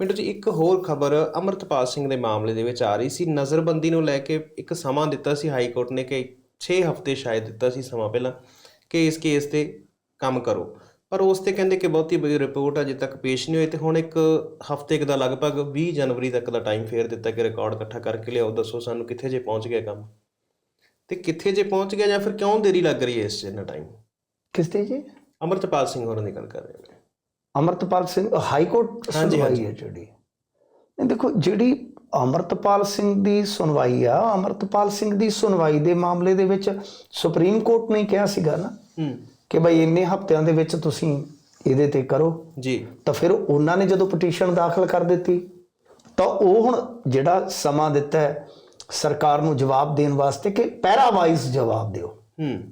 ਮਿੰਟੂ ਜੀ ਇੱਕ ਹੋਰ ਖਬਰ ਅਮਰਤਪਾਲ ਸਿੰਘ ਦੇ ਮਾਮਲੇ ਦੇ ਵਿੱਚ ਆ ਰਹੀ ਸੀ। ਨਜ਼ਰਬੰਦੀ ਨੂੰ ਲੈ ਕੇ ਇੱਕ ਸਮਾਂ ਦਿੱਤਾ ਸੀ ਹਾਈ ਕੋਰਟ ਨੇ ਕਿ 6 ਹਫ਼ਤੇ ਸ਼ਾਇਦ ਦਿੱਤਾ ਸੀ ਸਮਾਂ ਪਹਿਲਾਂ ਕਿ ਇਸ ਕੇਸ ਤੇ ਕੰਮ ਕਰੋ। ਪਰ ਉਸ ਤੇ ਕਹਿੰਦੇ ਕਿ ਬਹੁਤੀ ਬੜੀ ਰਿਪੋਰਟ ਅਜੇ ਤੱਕ ਪੇਸ਼ ਨਹੀਂ ਹੋਈ ਤੇ ਹੁਣ ਇੱਕ ਹਫ਼ਤੇ ਕੁ ਦਾ ਲਗਭਗ 20 ਜਨਵਰੀ ਤੱਕ ਦਾ ਟਾਈਮ ਫੇਰ ਦਿੱਤਾ ਕਿ ਰਿਕਾਰਡ ਇਕੱਠਾ ਕਰਕੇ ਲਿਆਓ। ਦੱਸੋ ਸਾਨੂੰ ਕਿੱਥੇ ਜੇ ਪਹੁੰਚ ਗਿਆ ਕੰਮ? ਤੇ ਕਿੱਥੇ ਜੇ ਪਹੁੰਚ ਗਿਆ ਜਾਂ ਫਿਰ ਕਿਉਂ ਦੇਰੀ ਲੱਗ ਰਹੀ ਹੈ ਇਸ 'ਚ ਇੰਨਾ ਟਾਈਮ ਕਿਸ ਤੇ ਜੀ? ਅਮਰਤਪਾਲ ਸਿੰਘ ਹੋਰਾਂ ਦੀ ਗੱਲ ਕਰ ਰਹੇ ਨੇ। ਅਮਰਤਪਾਲ ਸਿੰਘ ਹਾਈ ਕੋਰਟ ਸੁਣਵਾਈ। ਹੈ ਜਿਹੜੀ। ਇਹ ਦੇਖੋ ਜਿਹੜੀ ਅਮਰਤਪਾਲ ਸਿੰਘ ਦੀ ਸੁਣਵਾਈ ਆ ਅਮਰਤਪਾਲ ਸਿੰਘ ਦੀ ਸੁਣਵਾਈ ਦੇ ਮਾਮਲੇ ਦੇ ਵਿੱਚ ਸੁਪਰੀਮ ਕੋਰਟ ਨੇ ਕਿਹਾ ਸੀਗਾ ਨਾ ਕਿ ਭਾਈ ਇੰਨੇ ਹਫ਼ਤਿਆਂ ਦੇ ਵਿੱਚ ਤੁਸੀਂ ਇਹਦੇ ਤੇ ਕਰੋ। ਜੀ। ਤਾਂ ਫਿਰ ਉਹਨਾਂ ਨੇ ਜਦੋਂ ਪਟੀਸ਼ਨ ਦਾਖਲ ਕਰ ਦਿੱਤੀ ਤਾਂ ਉਹ ਹੁਣ ਜਿਹੜਾ ਸਮਾਂ ਦਿੱਤਾ ਹੈ ਸਰਕਾਰ ਨੂੰ ਜਵਾਬ ਦੇਣ ਵਾਸਤੇ ਕਿ ਪੈਰਾਵਾਈਜ਼ ਜਵਾਬ ਦਿਓ। ਹੂੰ।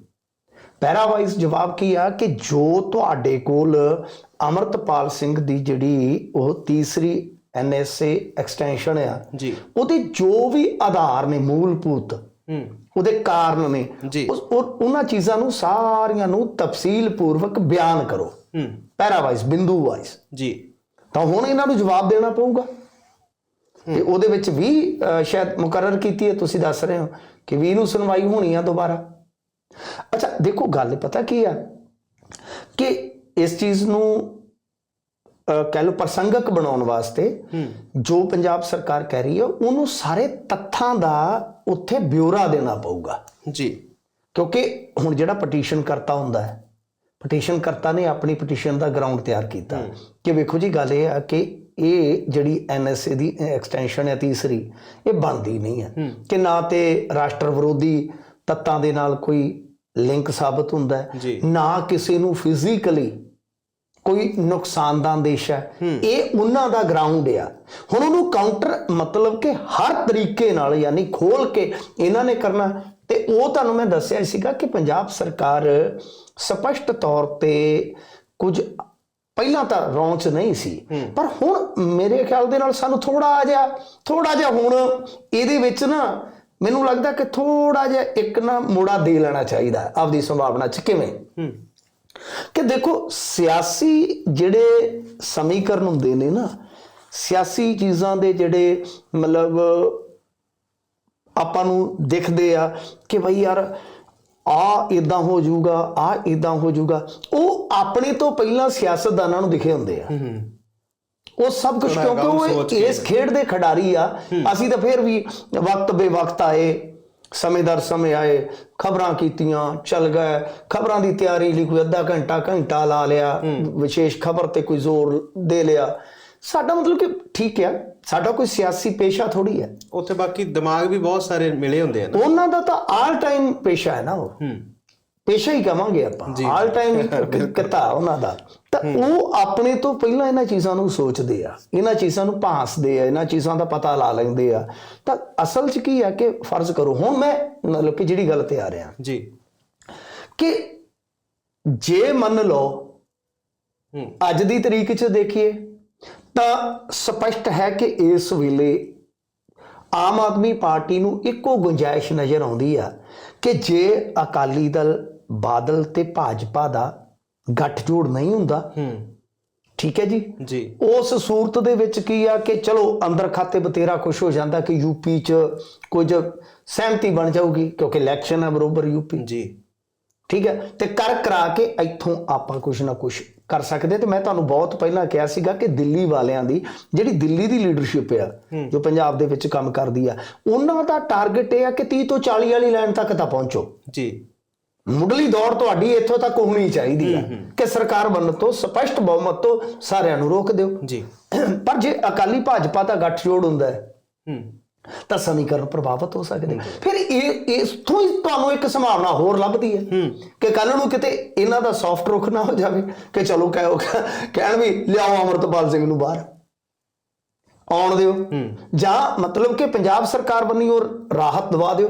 ਪੈਰਾਵਾਈਜ਼ ਜਵਾਬ ਕੀ ਆ ਕਿ ਜੋ ਤੁਹਾਡੇ ਕੋਲ ਅਮਰਤਪਾਲ ਸਿੰਘ ਦੀ ਜਿਹੜੀ ਉਹ ਤੀਸਰੀ ਐਨਐਸਏ ਐਕਸਟੈਂਸ਼ਨ ਆ ਜੀ। ਉਹਦੇ ਜੋ ਵੀ ਆਧਾਰ ਨੇ ਮੂਲਭੂਤ ਹੂੰ। ਉਹਦੇ ਕਾਰਨ ਨੇ ਉਹਨਾਂ ਚੀਜ਼ਾਂ ਨੂੰ ਸਾਰੀਆਂ ਨੂੰ ਤਫਸੀਲ ਪੂਰਵਕ ਬਿਆਨ ਕਰੋ। ਹੂੰ। ਪੈਰਾਵਾਈਜ਼ ਬਿੰਦੂ ਵਾਈਜ਼ ਜੀ। ਤਾਂ ਹੁਣ ਇਹਨਾਂ ਨੂੰ ਜਵਾਬ ਦੇਣਾ ਪਊਗਾ। ਤੇ ਉਹਦੇ ਵਿੱਚ ਵੀ ਸ਼ਾਇਦ ਮੁਕਰਰ ਕੀਤੀ ਹੈ ਤੁਸੀਂ ਦੱਸ ਰਹੇ ਹੋ ਕਿ ਵੀ ਨੂੰ ਸੁਣਵਾਈ ਹੋਣੀ ਆ ਦੁਬਾਰਾ। ਅੱਛਾ ਦੇਖੋ ਗੱਲ ਪਤਾ ਕੀ ਆ? ਕਿ ਇਸ ਚੀਜ਼ ਨੂੰ ਕਹਿ ਲਓ ਪ੍ਰਸੰਗਕ ਬਣਾਉਣ ਵਾਸਤੇ ਜੋ ਪੰਜਾਬ ਸਰਕਾਰ ਕਹਿ ਰਹੀ ਹੈ ਉਹਨੂੰ ਸਾਰੇ ਤੱਥਾਂ ਦਾ ਉੱਥੇ ਬਿਊਰਾ ਦੇਣਾ ਪਊਗਾ। ਜੀ। ਕਿਉਂਕਿ ਹੁਣ ਜਿਹੜਾ ਪਟੀਸ਼ਨ ਕਰਤਾ ਹੁੰਦਾ ਹੈ ਪਟੀਸ਼ਨ ਕਰਤਾ ਨੇ ਆਪਣੀ ਪਟੀਸ਼ਨ ਦਾ ਗਰਾਊਂਡ ਤਿਆਰ ਕੀਤਾ। ਕਿ ਵੇਖੋ ਜੀ ਗੱਲ ਇਹ ਆ ਕਿ ਇਹ ਜਿਹੜੀ ਐਨਐਸਏ ਦੀ ਐਕਸਟੈਂਸ਼ਨ ਹੈ ਤੀਸਰੀ ਇਹ ਬਣਦੀ ਨਹੀਂ ਹੈ। ਕਿ ਨਾ ਤੇ ਰਾਸ਼ਟਰ ਵਿਰੋਧੀ ਤੱਤਾਂ ਦੇ ਨਾਲ ਕੋਈ ਲਿੰਕ ਸਾਬਤ ਹੁੰਦਾ ਹੈ। ਨਾ ਕਿਸੇ ਨੂੰ ਫਿਜ਼ੀਕਲੀ ਕੋਈ ਨੁਕਸਾਨਦਾਂ ਦੇਸ਼ ਹੈ। ਇਹ ਉਹਨਾਂ ਦਾ ਗਰਾਊਂਡ ਆ। ਹੁਣ ਉਹਨੂੰ ਕਾਊਂਟਰ ਮਤਲਬ ਕਿ ਹਰ ਤਰੀਕੇ ਨਾਲ ਯਾਨੀ ਖੋਲ ਕੇ ਇਹਨਾਂ ਨੇ ਕਰਨਾ। ਤੇ ਉਹ ਤੁਹਾਨੂੰ ਮੈਂ ਦੱਸਿਆ ਸੀਗਾ ਕਿ ਪੰਜਾਬ ਸਰਕਾਰ ਸਪਸ਼ਟ ਤੌਰ ਤੇ ਕੁਝ ਪਹਿਲਾਂ ਤਾਂ ਰੌਂਚ ਨਹੀਂ ਸੀ। ਪਰ ਹੁਣ ਮੇਰੇ ਖਿਆਲ ਦੇ ਨਾਲ ਸਾਨੂੰ ਥੋੜਾ ਜਿਹਾ ਥੋੜਾ ਜਿਹਾ ਹੁਣ ਇਹਦੇ ਵਿੱਚ ਨਾ ਮੈਨੂੰ ਲੱਗਦਾ ਕਿ ਥੋੜਾ ਜਿਹਾ ਇੱਕ ਨਾ ਮੋੜਾ ਦੇ ਲੈਣਾ ਚਾਹੀਦਾ ਆਪਦੀ ਸੰਭਾਵਨਾ ਚ। ਕਿਵੇਂ? ਹੂੰ। ਕਿ ਦੇਖੋ ਸਿਆਸੀ ਜਿਹੜੇ ਸਮੀਕਰਨ ਹੁੰਦੇ ਨੇ ਨਾ ਸਿਆਸੀ ਚੀਜ਼ਾਂ ਦੇ ਜਿਹੜੇ ਮਤਲਬ ਆਪਾਂ ਨੂੰ ਦਿਖਦੇ ਆ ਕਿ ਭਈ ਯਾਰ ਆ ਇਦਾਂ ਹੋ ਜਾਊਗਾ ਆ ਇਦਾਂ ਹੋ ਜਾਊਗਾ ਉਹ ਆਪਣੇ ਤੋਂ ਪਹਿਲਾਂ ਸਿਆਸਤਦਾਨਾਂ ਨੂੰ ਦਿਖੇ ਹੁੰਦੇ ਆ। ਹੂੰ। ਉਹ ਸਭ ਕੁਝ ਕਿਉਂਕਿ ਉਹ। ਇਸ ਖੇਡ ਦੇ ਖਿਡਾਰੀ ਆ। ਅਸੀਂ ਤਾਂ ਫਿਰ ਵੀ ਵਕਤ ਬੇਵਕਤ ਆਏ ਸਮੇਂਦਰ ਸਮੇਂ ਆਏ ਖਬਰਾਂ ਕੀਤੀਆਂ ਚੱਲ ਗਏ। ਖਬਰਾਂ ਦੀ ਤਿਆਰੀ ਲਈ ਕੋਈ ਅੱਧਾ ਘੰਟਾ ਘੰਟਾ ਲਾ ਲਿਆ ਵਿਸ਼ੇਸ਼ ਖਬਰ ਤੇ ਕੋਈ ਜ਼ੋਰ ਦੇ ਲਿਆ। ਸਾਡਾ ਮਤਲਬ ਕਿ ਠੀਕ ਹੈ ਸਾਡਾ ਕੋਈ ਸਿਆਸੀ ਪੇਸ਼ਾ ਥੋੜੀ ਹੈ ਉੱਥੇ ਬਾਕੀ ਦਿਮਾਗ ਵੀ ਬਹੁਤ ਸਾਰੇ ਮਿਲੇ ਹੁੰਦੇ ਆ ਉਹਨਾਂ ਦਾ ਤਾਂ ਆਲ ਟਾਈਮ ਪੇਸ਼ਾ ਹੈ ਨਾ ਉਹ। ਹੂੰ। ਪੇਸ਼ਾ ਹੀ ਕਵਾਂਗੇ ਆਪਾਂ। ਆਲ ਟਾਈਮ ਕਿਤਾ ਉਹਨਾਂ ਦਾ। ਤਾਂ ਉਹ ਆਪਣੇ ਤੋਂ ਪਹਿਲਾਂ ਇਹਨਾਂ ਚੀਜ਼ਾਂ ਨੂੰ ਸੋਚਦੇ ਆ। ਇਹਨਾਂ ਚੀਜ਼ਾਂ ਨੂੰ ਭਾਂਸਦੇ ਆ ਇਹਨਾਂ ਚੀਜ਼ਾਂ ਦਾ ਪਤਾ ਲਾ ਲੈਂਦੇ ਆ। ਤਾਂ ਅਸਲ 'ਚ ਕੀ ਆ ਕਿ ਫਰਜ਼ ਕਰੋ ਹੁਣ ਮੈਂ ਮਤਲਬ ਕਿ ਜਿਹੜੀ ਗੱਲ ਤੇ ਆ ਰਿਹਾ। ਜੀ। ਕਿ ਜੇ ਮੰਨ ਲਓ ਅੱਜ ਦੀ ਤਰੀਕ 'ਚ ਦੇਖੀਏ ਤਾਂ ਸਪਸ਼ਟ ਹੈ ਕਿ ਇਸ ਵੇਲੇ ਆਮ ਆਦਮੀ ਪਾਰਟੀ ਨੂੰ ਇੱਕੋ ਗੁੰਜਾਇਸ਼ ਨਜ਼ਰ ਆਉਂਦੀ ਆ ਕਿ ਜੇ ਅਕਾਲੀ ਦਲ ਬਾਦਲ ਤੇ ਭਾਜਪਾ ਦਾ ਗੱਠਜੋੜ ਨਹੀਂ ਹੁੰਦਾ। ਹੂੰ। ਠੀਕ ਹੈ ਜੀ? ਜੀ। ਉਸ ਸੂਰਤ ਦੇ ਵਿੱਚ ਕੀ ਆ ਕਿ ਚਲੋ ਅੰਦਰ ਖਾਤੇ ਬਤੇਰਾ ਖੁਸ਼ ਹੋ ਜਾਂਦਾ ਕਿ ਯੂਪੀ 'ਚ ਕੁਝ ਸਹਿਮਤੀ ਬਣ ਜਾਊਗੀ ਕਿਉਂਕਿ ਇਲੈਕਸ਼ਨ ਹੈ ਬਰੋਬਰ ਯੂਪੀ ਜੀ। ਠੀਕ ਹੈ? ਤੇ ਕਰ ਕਰਾ ਕੇ ਇੱਥੋਂ ਆਪਾਂ ਕੁਝ ਨਾ ਕੁਝ ਕਰ ਸਕਦੇ ਤੇ ਮੈਂ ਤੁਹਾਨੂੰ ਬਹੁਤ ਪਹਿਲਾਂ ਕਿਹਾ ਸੀਗਾ ਕਿ ਦਿੱਲੀ ਵਾਲਿਆਂ ਦੀ ਜਿਹੜੀ ਦਿੱਲੀ ਦੀ ਲੀਡਰਸ਼ਿਪ ਆ ਜੋ ਪੰਜਾਬ ਦੇ ਵਿੱਚ ਕੰਮ ਕਰਦੀ ਆ ਉਹਨਾਂ ਦਾ ਟਾਰਗੇਟ ਇਹ ਆ ਕਿ 30 ਤੋਂ 40 ਵਾਲੀ ਲਾਈਨ ਤੱਕ ਤਾਂ ਪਹੁੰਚੋ। ਜੀ। ਮੁੱਢਲੀ ਦੌੜ ਤੁਹਾਡੀ ਇੱਥੋਂ ਤੱਕ ਹੋਣੀ ਚਾਹੀਦੀ ਆ ਕਿ ਸਰਕਾਰ ਬਣਨ ਤੋਂ ਸਪਸ਼ਟ ਬਹੁਮਤ ਤੋਂ ਸਾਰਿਆਂ ਨੂੰ ਰੋਕ ਦਿਓ। ਜੀ। ਪਰ ਜੇ ਅਕਾਲੀ ਭਾਜਪਾ ਦਾ ਗੱਠਜੋੜ ਹੁੰਦਾ ਹੈ ਹੂੰ। ਤਾਂ ਸਮੀਕਰਨ ਪ੍ਰਭਾਵਿਤ ਹੋ ਸਕਦੇ ਫਿਰ ਇਹ ਇਸ ਤੋਂ ਹੀ ਤੁਹਾਨੂੰ ਇੱਕ ਸੰਭਾਵਨਾ ਹੋਰ ਲੱਭਦੀ ਹੈ ਕਿ ਕੱਲ ਨੂੰ ਕਿਤੇ ਇਹਨਾਂ ਦਾ ਸੌਫਟ ਰੁਖ ਨਾ ਹੋ ਜਾਵੇ ਕਿ ਚਲੋ ਕਹਿਓ ਕਹਿਣ ਵੀ ਲਿਆਓ ਅਮਰਤਪਾਲ ਸਿੰਘ ਨੂੰ ਬਾਹਰ। ਆਉਣ ਦਿਓ। ਜਾਂ ਮਤਲਬ ਕਿ ਪੰਜਾਬ ਸਰਕਾਰ ਬੰਨੀ ਔਰ ਰਾਹਤ ਦਵਾ ਦਿਓ।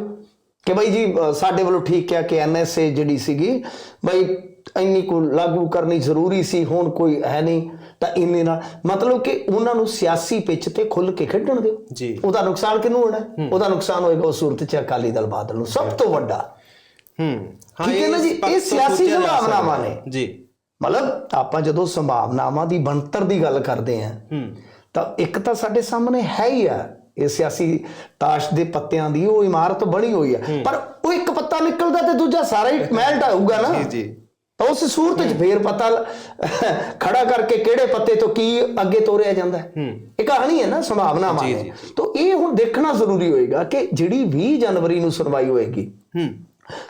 ਕਿ ਬਈ ਜੀ ਸਾਡੇ ਵੱਲੋਂ ਠੀਕ ਹੈ ਕਿ ਐਨਐਸਏ ਜਿਹੜੀ ਸੀਗੀ ਬਈ ਇੰਨੀ ਕੋ ਲਾਗੂ ਕਰਨੀ ਜ਼ਰੂਰੀ ਸੀ ਹੁਣ ਕੋਈ ਹੈ ਨਹੀਂ ਤਾਂ ਇੰਨੇ ਨਾਲ। ਮਤਲਬ ਕਿ ਉਹਨਾਂ ਨੂੰ ਸਿਆਸੀ ਪਿੱਚ ਤੇ ਖੁੱਲ ਕੇ ਖੇਡਣ ਦਿਓ। ਜੀ। ਉਹਦਾ ਨੁਕਸਾਨ ਕਿਹਨੂੰ ਹੋਣਾ? ਉਹਦਾ ਨੁਕਸਾਨ ਹੋਏਗਾ ਉਸ ਸੂਰਤ ਚ ਅਕਾਲੀ ਦਲ ਬਾਦਲ ਨੂੰ ਸਭ ਤੋਂ ਵੱਡਾ। ਹੂੰ। ਹਾਂ, ਠੀਕ ਹੈ ਨਾ ਜੀ, ਇਹ ਸਿਆਸੀ ਸੰਭਾਵਨਾਵਾਂ। ਨੇ। ਜੀ। ਮਤਲਬ ਆਪਾਂ ਜਦੋਂ ਸੰਭਾਵਨਾਵਾਂ ਦੀ ਬਣਤਰ ਦੀ ਗੱਲ ਕਰਦੇ ਆਂ ਹੂੰ। ਤਾਂ ਇੱਕ ਤਾਂ ਸਾਡੇ ਸਾਹਮਣੇ ਹੈ ਹੀ ਆ। ਇਹ ਸਿਆਸੀ ਤਾਸ਼ ਦੇ ਪੱਤਿਆਂ ਦੀ ਉਹ ਇਮਾਰਤ ਬਣੀ ਹੋਈ ਆ। ਪਰ ਉਹ ਇੱਕ ਪੱਤਾ ਨਿਕਲਦਾ ਤੇ ਦੂਜਾ ਸਾਰਾ ਹੀ ਮਹਿਲ ਢਾਊਗਾ ਨਾ। ਜੀ ਜੀ। ਤਾਂ ਉਸ ਸੂਰਤ 'ਚ ਫੇਰ ਪਤਾ ਖੜਾ ਕਰਕੇ ਕਿਹੜੇ ਪੱਤੇ ਤੋਂ ਕੀ ਅੱਗੇ ਤੋਰਿਆ ਜਾਂਦਾ। ਇਹ ਕਹਾਣੀ ਹੈ ਨਾ ਸੰਭਾਵਨਾਵਾਂ ਜੀ, ਨੇ ਜੀ, ਤਾਂ ਇਹ ਹੁਣ ਦੇਖਣਾ ਜ਼ਰੂਰੀ ਹੋਏਗਾ ਕਿ ਜਿਹੜੀ 20 ਜਨਵਰੀ ਨੂੰ ਸੁਣਵਾਈ ਹੋਏਗੀ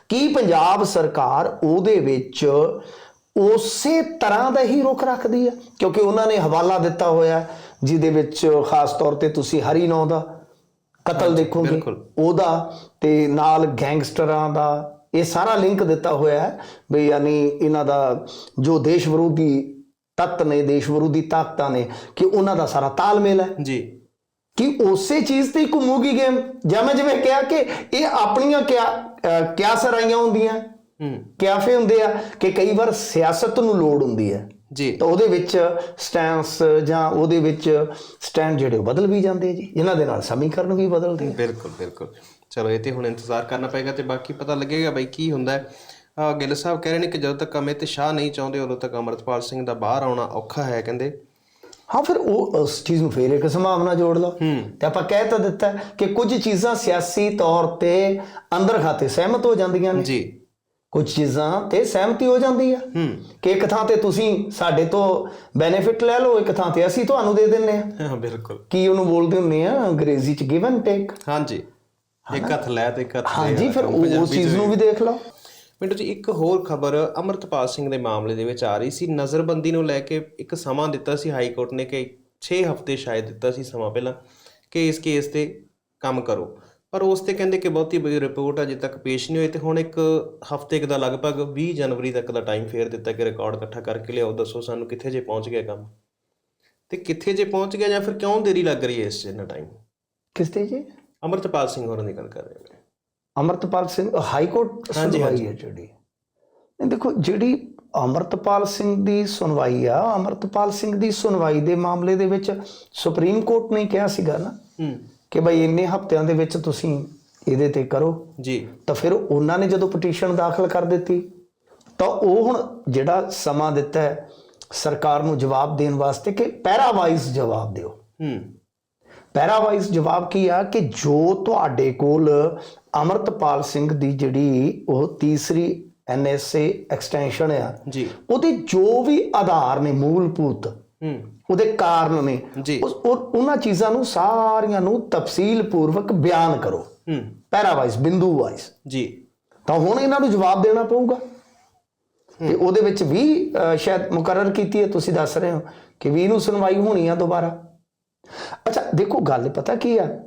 ਕੀ ਪੰਜਾਬ ਸਰਕਾਰ ਉਹਦੇ ਵਿੱਚ ਉਸੇ ਤਰ੍ਹਾਂ ਦਾ ਹੀ ਰੁਖ ਰੱਖਦੀ ਹੈ? ਕਿਉਂਕਿ ਉਹਨਾਂ ਨੇ ਹਵਾਲਾ ਦਿੱਤਾ ਹੋਇਆ ਹੈ, ਜਿਹਦੇ ਵਿੱਚ ਖਾਸ ਤੌਰ ਤੇ ਤੁਸੀਂ ਹਰੀ ਨੌ ਦਾ ਕਤਲ ਦੇਖੋਗੇ। ਉਹਦਾ ਤੇ ਨਾਲ ਗੈਂਗਸਟਰਾਂ ਦਾ ਇਹ ਸਾਰਾ ਲਿੰਕ ਦਿੱਤਾ ਹੋਇਆ ਹੈ ਵੀ ਯਾਨੀ ਇਹਨਾਂ ਦਾ ਜੋ ਦੇਸ਼ ਵਿਰੋਧੀ ਤੱਤ ਨੇ ਦੇਸ਼ ਵਿਰੋਧੀ ਤਾਕਤਾਂ ਨੇ ਕਿ ਉਹਨਾਂ ਦਾ ਸਾਰਾ ਤਾਲਮੇਲ ਹੈ। ਜੀ। ਕਿ ਉਸੇ ਚੀਜ਼ ਤੇ ਘੁੰਮੂਗੀ ਗੇਮ। ਜਾਂ ਮੈਂ ਜਿਵੇਂ ਕਿਹਾ ਕਿ ਇਹ ਆਪਣੀਆਂ ਕਿਆ ਕਿਆ ਸਰਾਈਆਂ ਹੁੰਦੀਆਂ ਹੂੰ। ਕਿਆਫੇ ਹੁੰਦੇ ਆ ਕਿ ਕਈ ਵਾਰ ਸਿਆਸਤ ਨੂੰ ਲੋੜ ਹੁੰਦੀ ਹੈ। ਜੀ। ਤਾਂ ਉਹਦੇ ਵਿੱਚ ਸਟੈਂਸ ਜਾਂ ਉਹਦੇ ਵਿੱਚ ਸਟੈਂਡ ਜਿਹੜੇ ਬਦਲ ਵੀ ਜਾਂਦੇ ਜੀ। ਇਹਨਾਂ ਦੇ ਨਾਲ ਸਮੀਕਰਨ ਵੀ ਬਦਲਦੇ ਬਿਲਕੁਲ ਬਿਲਕੁਲ। ਚਲੋ ਇਹ ਤੇ ਹੁਣ ਇੰਤਜ਼ਾਰ ਕਰਨਾ ਪਏਗਾ ਤੇ ਬਾਕੀ ਪਤਾ ਲੱਗੇਗਾ ਬਈ ਕੀ ਹੁੰਦਾ ਹੈ। ਗਿੱਲ ਸਾਹਿਬ ਕਹਿ ਰਹੇ ਨੇ ਕਿ ਜਦੋਂ ਤੱਕ ਅਮਿਤ ਸ਼ਾਹ ਨਹੀਂ ਚਾਹੁੰਦੇ ਉਦੋਂ ਤੱਕ ਅਮਰਤਪਾਲ ਸਿੰਘ ਦਾ ਬਾਹਰ ਆਉਣਾ ਔਖਾ ਹੈ ਕਹਿੰਦੇ। ਹਾਂ ਫਿਰ ਉਹ ਉਸ ਚੀਜ਼ ਨੂੰ ਫੇਰ ਇੱਕ ਸੰਭਾਵਨਾ ਜੋੜ ਲਓ। ਤੇ ਆਪਾਂ ਕਹਿ ਤਾਂ ਦਿੱਤਾ ਕਿ ਕੁਝ ਚੀਜ਼ਾਂ ਸਿਆਸੀ ਤੌਰ ਤੇ ਅੰਦਰ ਖਾਤੇ ਸਹਿਮਤ ਹੋ ਜਾਂਦੀਆਂ ਨੇ। ਜੀ। ਕੁਝ ਚੀਜ਼ਾਂ ਤੇ ਸਹਿਮਤੀ ਹੋ ਜਾਂਦੀ ਆ ਕਿ ਇੱਕ ਥਾਂ ਤੇ ਤੁਸੀਂ ਸਾਡੇ ਤੋਂ ਬੈਨੀਫਿਟ ਲੈ ਲਓ ਇੱਕ ਥਾਂ ਤੇ ਅਸੀਂ ਤੁਹਾਨੂੰ ਦੇ ਦਿੰਨੇ ਆ। ਹਾਂ ਬਿਲਕੁਲ। ਕੀ ਉਹਨੂੰ ਬੋਲਦੇ ਹੁੰਦੇ ਆ? ਅੰਗਰੇਜ਼ੀ ਚ ਗਿਵ ਐਂਡ ਟੇਕ ਹਾਂਜੀ। ਇੱਕ ਹੱਥ ਲੈ ਤੇ ਇੱਕ ਹੱਥ ਹਾਂਜੀ ਫਿਰ ਉਹ ਚੀਜ਼ ਨੂੰ ਵੀ। ਦੇਖ ਲਓ। ਮਿੰਟੂ ਜੀ ਇੱਕ ਹੋਰ ਖਬਰ ਅਮਰਤਪਾਲ ਸਿੰਘ ਦੇ ਮਾਮਲੇ ਦੇ ਵਿੱਚ ਆ ਰਹੀ ਸੀ। ਨਜ਼ਰਬੰਦੀ ਨੂੰ ਲੈ ਕੇ ਇੱਕ ਸਮਾਂ ਦਿੱਤਾ ਸੀ ਹਾਈ ਕੋਰਟ ਨੇ ਕਿ 6 ਹਫ਼ਤੇ ਸ਼ਾਇਦ ਦਿੱਤਾ ਸੀ ਸਮਾਂ ਪਹਿਲਾਂ। ਕਿ ਇਸ ਕੇਸ ਤੇ ਕੰਮ ਕਰੋ। ਪਰ ਉਸ ਤੇ ਕਹਿੰਦੇ ਕਿ ਬਹੁਤੀ ਬੜੀ ਰਿਪੋਰਟ ਅਜੇ ਤੱਕ ਪੇਸ਼ ਨਹੀਂ ਹੋਈ ਤੇ ਹੁਣ ਇੱਕ ਹਫ਼ਤੇ ਕੁ ਦਾ ਲਗਭਗ 20 ਜਨਵਰੀ ਤੱਕ ਦਾ ਟਾਈਮ ਫੇਰ ਦਿੱਤਾ ਕਿ ਰਿਕਾਰਡ ਇਕੱਠਾ ਕਰਕੇ ਲਿਆਓ ਦੱਸੋ ਸਾਨੂੰ ਕਿੱਥੇ ਜੇ ਪਹੁੰਚ ਗਿਆ ਕੰਮ। ਤੇ ਕਿੱਥੇ ਜੇ ਪਹੁੰਚ ਗਿਆ ਜਾਂ ਫਿਰ ਕਿਉਂ ਦੇਰੀ ਲੱਗ ਰਹੀ ਹੈ ਇਸ ਇੰਨਾ ਟਾਈਮ ਕਿਸ ਤੇ ਜੀ? ਅਮਰਤਪਾਲ ਸਿੰਘ ਹੋਰਾਂ ਦੀ ਗੱਲ ਕਰ ਰਹੇ ਹਾਂ। ਅਮਰਤਪਾਲ ਸਿੰਘ ਹਾਈ ਕੋਰਟ ਸੁਣਵਾਈ ਹੈ ਜਿਹੜੀ। ਨਹੀਂ ਦੇਖੋ ਜਿਹੜੀ ਅਮਰਤਪਾਲ ਸਿੰਘ ਦੀ ਸੁਣਵਾਈ ਆ ਅਮਰਤਪਾਲ ਸਿੰਘ ਦੀ ਸੁਣਵਾਈ ਦੇ ਮਾਮਲੇ ਦੇ ਵਿੱਚ ਸੁਪਰੀਮ ਕੋਰਟ ਨੇ ਕਿਹਾ ਸੀਗਾ ਨਾ ਹੂੰ। ਕਿ ਭਾਈ ਇੰਨੇ ਹਫ਼ਤਿਆਂ ਦੇ ਵਿੱਚ ਤੁਸੀਂ ਇਹਦੇ ਤੇ ਕਰੋ। ਜੀ। ਤਾਂ ਫਿਰ ਉਹਨਾਂ ਨੇ ਜਦੋਂ ਪਟੀਸ਼ਨ ਦਾਖਲ ਕਰ ਦਿੱਤੀ ਤਾਂ ਉਹ ਹੁਣ ਜਿਹੜਾ ਸਮਾਂ ਦਿੱਤਾ ਹੈ ਸਰਕਾਰ ਨੂੰ ਜਵਾਬ ਦੇਣ ਵਾਸਤੇ ਕਿ ਪੈਰਾਵਾਈਜ਼ ਜਵਾਬ ਦਿਓ। ਹੂੰ। ਪੈਰਾਵਾਈਜ਼ ਜਵਾਬ ਕੀ ਆ ਕਿ ਜੋ ਤੁਹਾਡੇ ਕੋਲ ਅਮਰਤਪਾਲ ਸਿੰਘ ਦੀ ਜਿਹੜੀ ਉਹ ਤੀਸਰੀ ਐਨਐਸਏ ਐਕਸਟੈਂਸ਼ਨ ਆ ਜੀ। ਉਹਦੇ ਜੋ ਵੀ ਆਧਾਰ ਨੇ ਮੂਲਭੂਤ ਹੂੰ। ਉਹਦੇ ਕਾਰਨ ਨੇ। ਉਹਨਾਂ ਚੀਜ਼ਾਂ ਨੂੰ ਸਾਰੀਆਂ ਨੂੰ ਤਫਸੀਲ ਪੂਰਵਕ ਬਿਆਨ ਕਰੋ। ਹੂੰ। ਪੈਰਾਵਾਈਜ਼ ਬਿੰਦੂ ਵਾਈਜ਼ ਜੀ। ਤਾਂ ਹੁਣ ਇਹਨਾਂ ਨੂੰ ਜਵਾਬ ਦੇਣਾ ਪਊਗਾ। ਤੇ ਉਹਦੇ ਵਿੱਚ ਵੀ ਸ਼ਾਇਦ ਮੁਕਰਰ ਕੀਤੀ ਹੈ ਤੁਸੀਂ ਦੱਸ ਰਹੇ ਹੋ ਕਿ ਵੀ ਨੂੰ ਸੁਣਵਾਈ ਹੋਣੀ ਆ ਦੁਬਾਰਾ। ਅੱਛਾ ਦੇਖੋ ਗੱਲ ਪਤਾ ਕੀ ਆ?